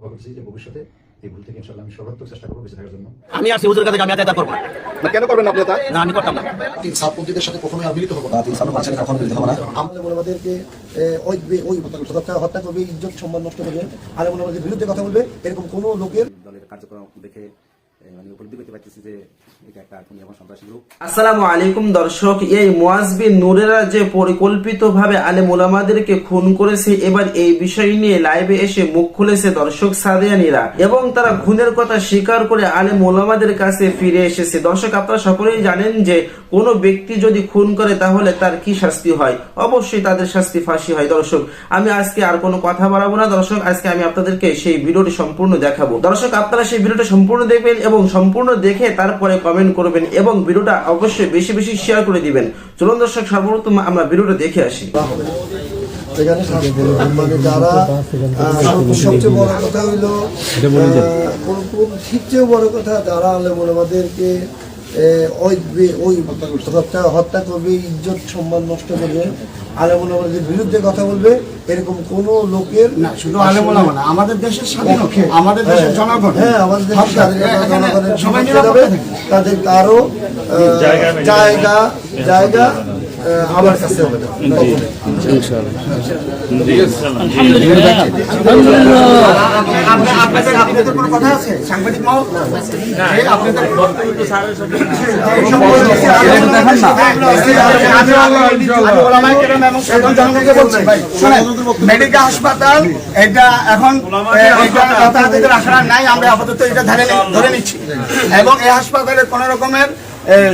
ভবিষ্যতে এই ভুল থেকে আমি সর্বাত্মক চেষ্টা করব বেঁচে থাকার জন্য। আমি আর হুজুরের কাছে আমি আদায় করব। না। না, কেন করবেন আপনি তা? না আমি করতাম না। তিন সাথে কখনোই আর মিলিত হব না। তিন কখনো মিলিত হবে না। আমাদের ওই ওই হত্যা হত্যা করবে ইজ্জত সম্মান নষ্ট করবে আর ওনাদের বিরুদ্ধে কথা বলবে এরকম কোনো লোকের দলের কার্যক্রম দেখে মানে আলাইকুম, দর্শক। এই পরিকল্পিতভাবে খুন করেছে, এবার এই বিষয় নিয়ে লাইভে এসে মুখ খুলেছে দর্শক এবং তারা খুনের কথা স্বীকার করে কাছে ফিরে এসেছে। দর্শক, আপনারা সকলেই জানেন যে কোনো ব্যক্তি যদি খুন করে, তাহলে তার কি শাস্তি হয়? অবশ্যই তাদের শাস্তি ফাঁসি হয়। দর্শক, আমি আজকে আর কোনো কথা বাড়াবো না। দর্শক, আজকে আমি আপনাদেরকে সেই ভিডিওটি সম্পূর্ণ দেখাবো। দর্শক, আপনারা সেই ভিডিওটা সম্পূর্ণ দেখবেন এবং সম্পূর্ণ দেখে তারপরে কমেন্ট করবেন এবং ভিডিওটা অবশ্যই বেশি বেশি শেয়ার করে দিবেন। চলুন দর্শক সর্বপ্রথম আমরা ভিডিওটা দেখে আসি। মানে যারা সবচেয়ে বড় কথা হইল সবচেয়ে বড় কথা যারা আলেম ওলামাদেরকে আহ, ওই ওই হত্যা হত্যা করবে ইজ্জত সম্মান নষ্ট করবে আলেম ওলামাদের বিরুদ্ধে কথা বলবে এরকম কোন লোকের না শুধু আলেমুলা আমাদের দেশের স্বাধীনতা আমাদের দেশের জনগণ হ্যাঁ আমাদের দেশের স্বাধীনতা জনগণের সবাই। তাদের জায়গা জায়গা আমার কাছে হবে মেডিকেল হাসপাতাল এটা এখন নাই আমরা আপাতত এটা ধরে ধরে নিচ্ছি এবং এই হাসপাতালে কোন রকমের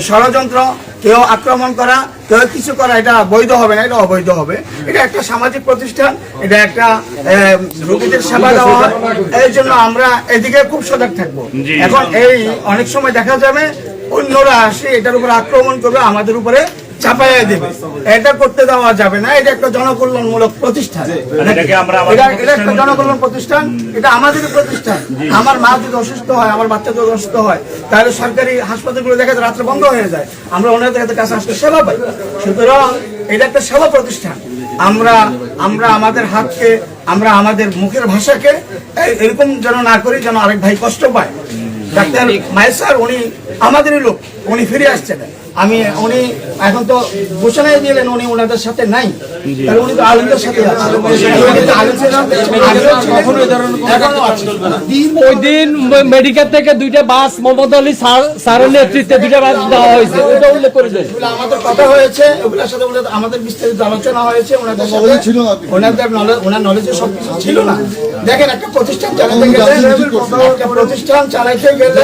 ষড়যন্ত্র কেউ আক্রমণ করা কেউ কিছু করা এটা বৈধ হবে না এটা অবৈধ হবে। এটা একটা সামাজিক প্রতিষ্ঠান এটা একটা রোগীদের সেবা দেওয়া হয়। এই জন্য আমরা এদিকে খুব সজাগ থাকব। এখন এই অনেক সময় দেখা যাবে অন্যরা আসে এটার উপর আক্রমণ করবে আমাদের উপরে চাপাইয়া দেবে। এটা করতে দেওয়া যাবে না এটা একটা জনকল্যাণমূলক প্রতিষ্ঠান। এটা এটা একটা জনকল্যাণ প্রতিষ্ঠান এটা আমাদের প্রতিষ্ঠান। আমার মা যদি অসুস্থ হয় আমার বাচ্চা যদি অসুস্থ হয় তাহলে সরকারি হাসপাতালগুলো দেখা যায় রাত্রে বন্ধ হয়ে যায়। আমরা ওনাদের কাছে কাছে আসতে সেবা পাই। সুতরাং এটা একটা সেবা প্রতিষ্ঠান। আমরা আমরা আমাদের হাতকে আমরা আমাদের মুখের ভাষাকে এরকম যেন না করি যেন আরেক ভাই কষ্ট পায়। ডাক্তার মায়ের স্যার উনি আমাদেরই লোক উনি ফিরে আসছেন। আমি উনি এখন তো ঘোষণায় দিলেন উনি ওনাদের সাথে নাই। তাহলে উনি তো আলমদের সাথে আছেন। উনি কিন্তু আলেম ছিলেন, আগেও ছিলেন, এখনও আছেন। ওই দিন মেডিকেল থেকে দুইটা বাস মোহাম্মদ আলী স্যারের নেতৃত্বে দুইটা বাস দেওয়া হয়েছে। ওটা উল্লেখ করে দেন। আমাদের কথা হয়েছে ওগুলোর সাথে ওগুলো আমাদের বিস্তারিত আলোচনা হয়েছে ওনাদের সাথে ছিল ওনাদের ওনার নলেজে সব কিছু ছিল না। দেখেন একটা প্রতিষ্ঠান চালাতে গেলে একটা প্রতিষ্ঠান চালাইতে গেলে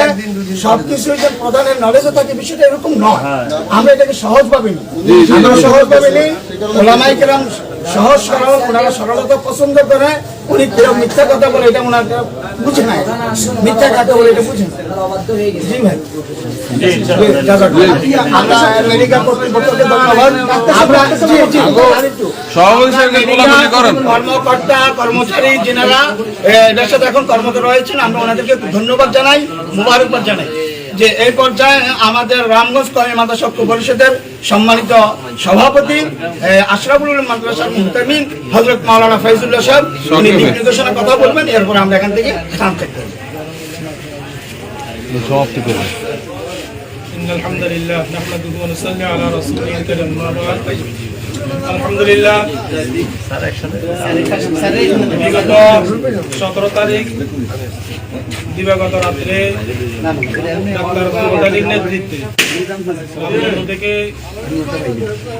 সবকিছু যে প্রধানের নলেজে থাকে বিষয়টা এরকম নয়। আমরা এটাকে সহজ ভাবিনি আমরা সহজ ওলামাই কেরাম সহজ সরল ওনারা সরলতা পছন্দ করে উনি কেউ মিথ্যা কথা বলে এটা ওনার বুঝে নাই। মিথ্যা কথা বলে এটা বুঝে জি ভাই। আমরা কর্তৃপক্ষকে ধন্যবাদ। আমরা জি, জি, আরেকটু। কর্মকর্তা কর্মচারী যেনারা এ, এদের সাথে এখন কর্মরত রয়েছেন আমরা ওনাদেরকে ধন্যবাদ জানাই মুবারকবাদ জানাই। যে এই পর্যায়ে আমাদের রামগঞ্জ কমি মাদ্রাসা ঐক্য পরিষদের সম্মানিত সভাপতি আশরাফুল মাদ্রাসার মুহতামিন হজরত মাওলানা ফাইজুল্লাহ সাহেব উনি দিক নির্দেশনা কথা বলবেন এরপর আমরা এখান থেকে খান থেকে। إن الحمد لله نحمده ونصلي على رسوله الكريم أما بعد الحمد لله বিগত সতেরো তারিখ দিবাগত রাত্রে ডাক্তার মোহাম্মদ আলীর নেতৃত্বে রামগঞ্জ থেকে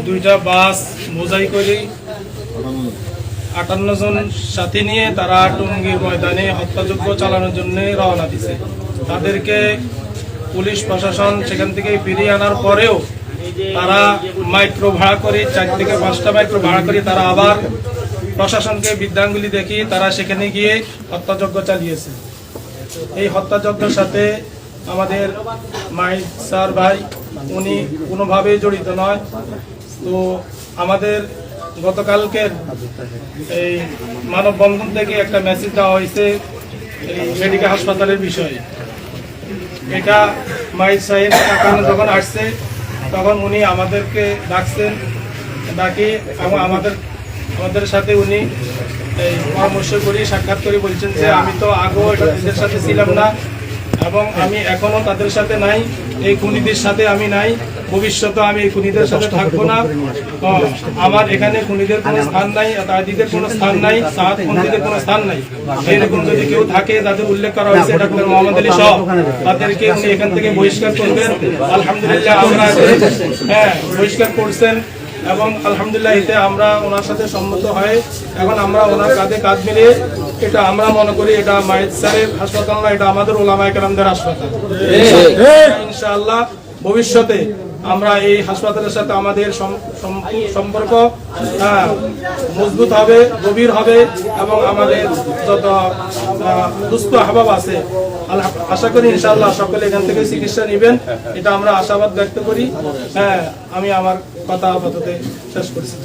দুইটা বাস মোজাই করে আটান্ন জন সাথী নিয়ে তারা টঙ্গীর ময়দানে হত্যাযজ্ঞ চালানোর জন্য রওনা দিছে তাদেরকে পুলিশ প্রশাসন সেখান থেকে ফিরিয়ে আনার পরেও তারা মাইক্রো ভাড়া করে, চার থেকে পাঁচটা মাইক্রো ভাড়া করে তারা আবার প্রশাসনকে বিদ্যাঙ্গুলি দেখিয়ে তারা সেখানে গিয়ে হত্যাযজ্ঞ চালিয়েছে। এই হত্যাযজ্ঞের সাথে আমাদের মাই স্যার ভাই, উনি কোনোভাবেই জড়িত নয়। তো আমাদের গতকালকের এই মানববন্ধন থেকে একটা মেসেজ দেওয়া হয়েছে মেডিকেল হাসপাতালের বিষয়ে। এটা মাইজ সাহেব কাকানো যখন আসছে, তখন উনি আমাদেরকে ডাকছেন, ডাকি এবং আমাদের আমাদের সাথে উনি পরামর্শ করি সাক্ষাৎ করে বলছেন যে, আমি তো আগেও এদের সাথে ছিলাম না। এবং আমি এখনও তাদের সাথে নাই এই খুনিদের সাথে আমি নাই। ভবিষ্যতে আমি এই খুনিদের সাথে থাকব না। আমার এখানে খুনিদের কোনো স্থান নাই তাদিদের কোনো স্থান নাই সাত খুনিদের কোনো স্থান নাই। এরকম যদি কেউ থাকে তাদের উল্লেখ করা হয়েছে ডাক্তার মোহাম্মদ আলী সহ তাদেরকে উনি এখান থেকে বহিষ্কার করবেন। আলহামদুলিল্লাহ আমরা হ্যাঁ বহিষ্কার করছেন এবং আলহামদুলিল্লাহ এতে আমরা ওনার সাথে সম্মত হয়ে এখন আমরা ওনার কাঁধে কাঁধ মিলিয়ে এটা আমরা মনে করি এটা মায়ের স্যারের হাসপাতাল না এটা আমাদের ওলামায় কেরামদের হাসপাতাল ইনশাআল্লাহ ভবিষ্যতে আমরা এই হাসপাতালের সাথে আমাদের সম- সম- সম্পর্ক হ্যাঁ, মজবুত হবে গভীর হবে এবং আমাদের যত দুস্থ আহবাব আছে আশা করি ইনশাল্লাহ সকলে এখান থেকে চিকিৎসা নেবেন। এটা আমরা আশাবাদ ব্যক্ত করি। হ্যাঁ আমি আমার কথা আপাতত শেষ করছি।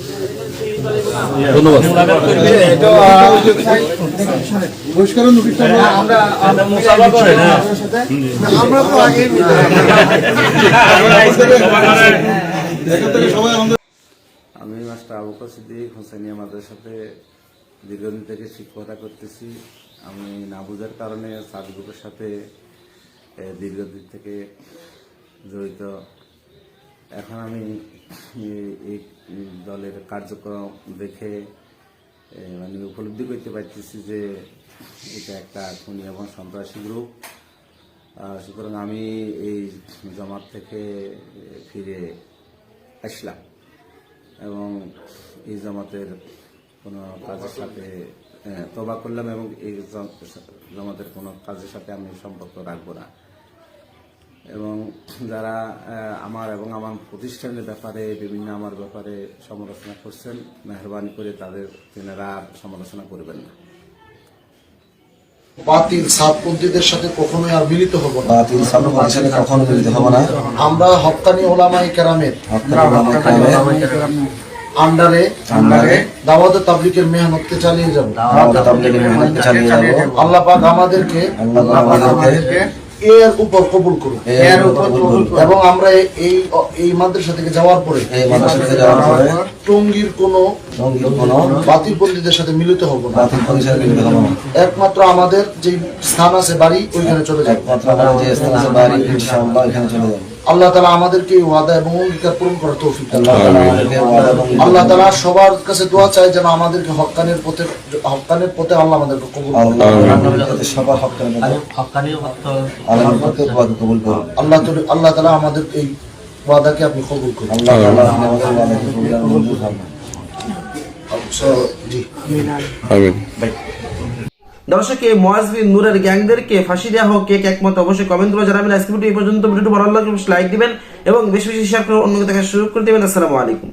আমি মাস্টার আবুকা সিদ্দিক হোসেনিয়া মাদ্রাসাতে দীর্ঘদিন থেকে শিক্ষকতা করতেছি। আমি না বোঝার কারণে সাব সাথে দীর্ঘদিন থেকে জড়িত এখন আমি এই দলের কার্যক্রম দেখে মানে উপলব্ধি করতে পারতেছি যে এটা একটা খুনি এবং সন্ত্রাসী গ্রুপ। সুতরাং আমি এই জমাত থেকে ফিরে আসলাম এবং এই জামাতের কোনো কাজের সাথে তবা করলাম এবং এই জামাতের কোনো কাজের সাথে আমি সম্পর্ক রাখব না। এবং যারা আমার এবং আমার প্রতিষ্ঠানের ব্যাপারে বিভিন্ন আমার ব্যাপারে সমালোচনা করছেন মেহরবানি করে তাদের তেনারা আর সমালোচনা করবেন না। বাতিল সাতপন্থীদের সাথে কখনোই আর মিলিত হব না। বাতিল সামনের সাথে কখনো মিলিত হব না। আমরা হক্কানি ওলামাই কেরামের আন্ডারে আন্ডারে দাওয়াত তাবলিকের মেহনতকে চালিয়ে যাব। দাওয়াত তাবলীগের মেহনত চালিয়ে যাব। আল্লাহ পাক আমাদেরকে আল্লাহ পাক আমাদেরকে এর উপর কবুল করুন। এর উপর কবুল এবং আমরা এই- এই মাদ্রাসা থেকে যাওয়ার পরে এই মাদ্রাসা থেকে যাওয়ার পরে টঙ্গীর কোনো সংগীত কোনো বাতিলপন্থীদের সাথে মিলিত হব না। বাতিল পরিসরে মিলিত হব না। একমাত্র আমাদের যে স্থান আছে বাড়ি ওইখানে চলে যাব। একমাত্র আমাদের যে স্থান আছে বাড়ি ইনশাআল্লাহ এখানে চলে যাব। আল্লাহ তালা আমাদেরকে ওয়াদা এবং অঙ্গীকার পূরণ করার তৌফিক আল্লাহ তালা সবার কাছে দোয়া চাই যেন আমাদেরকে হকানের পথে হকানের পথে আল্লাহ আমাদেরকে কবুল আল্লাহ সবার আল্লাহ তালা- আল্লাহ তালা আমাদের এই ওয়াদাকে আপনি কবুল করুন। আল্লাহ তাআলা আমাদের দর্শক এই মোয়াজবিন নূরের গ্যাংদেরকে ফাঁসি দেওয়া হোক কেক একমত অবশ্যই কমেন্ট করে জানাবেন। আজকে ভিডিও এই পর্যন্ত, ভিডিওটি ভালো লাগলে লাইক দিবেন এবং বেশি বেশি শেয়ার করে অন্যকে দেখার সুযোগ করে দেবেন। আসসালামু আলাইকুম।